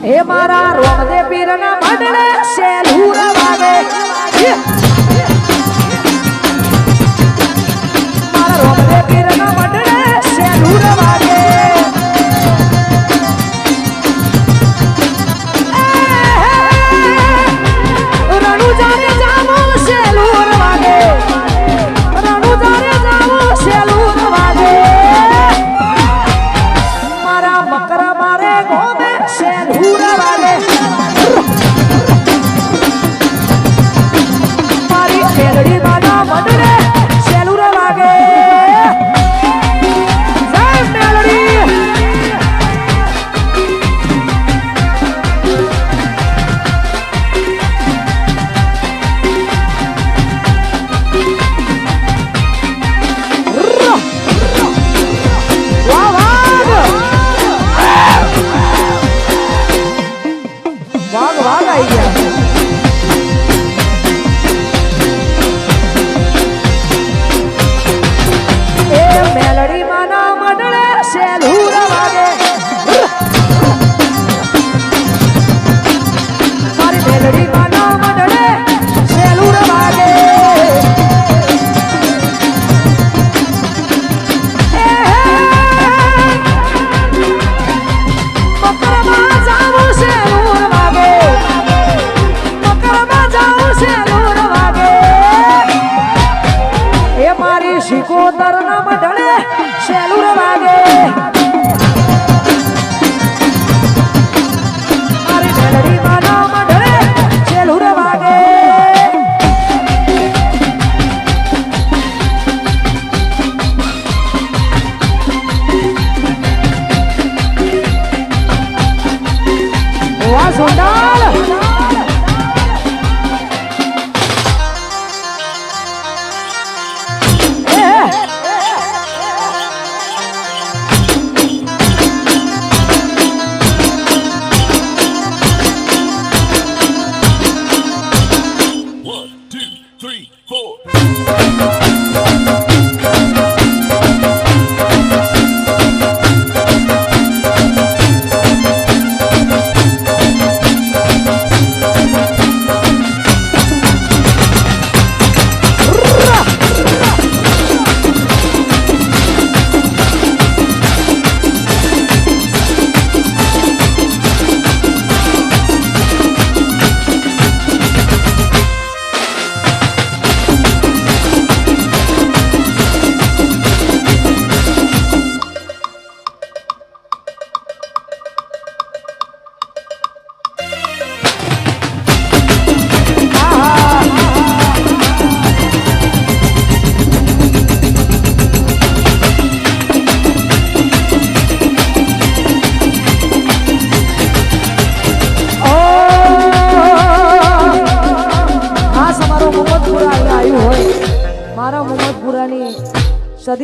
હે મારા રોમદે પીરના ભડડે શેલુર વાગે મારા રોમદે પીરના three,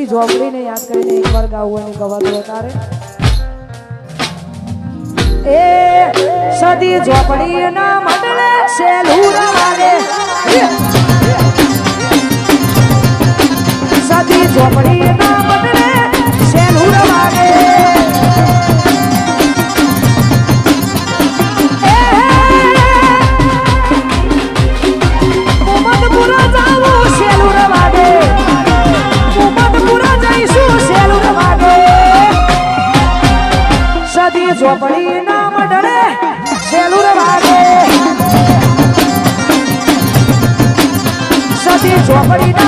સગી ઝોપડીને યાદ કરીને એકવાર ગાવું અને ગવાતું તારે? એ સદી ઝોપડી ના મટલે સેલું લાગે સદી ઝોપડી ના morirá.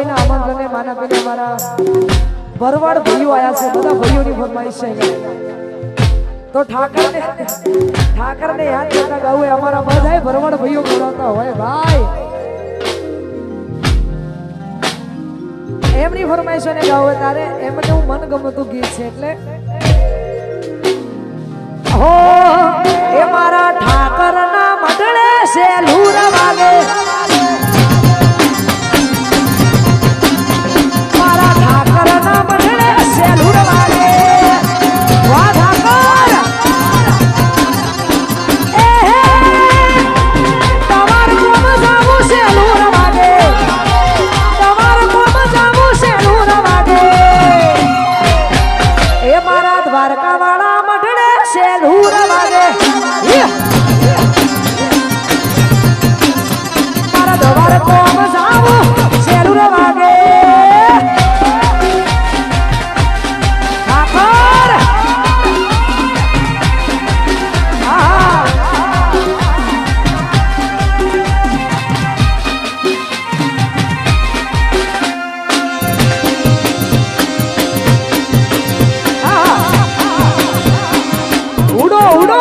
કનુભાઈના આમંત્રણને માના પીને અમારા ભરવાડ ભાઈઓ આયા છે, બધા ભાઈઓની ફરમાઈશ છે તો ઠાકરને ઠાકરને યાદ કરતા ગાવું અમારા બધા ભરવાડ ભાઈઓ બોલાવતા હોય, ભાઈ. એમની ફરમાઈશો ને ગાવે તારે એમને હું મન ગમતું ગીત છે એટલે હો, એ મારા ઠાકરના મંડળે છે લૂર વાગે. उड़ो उड़ो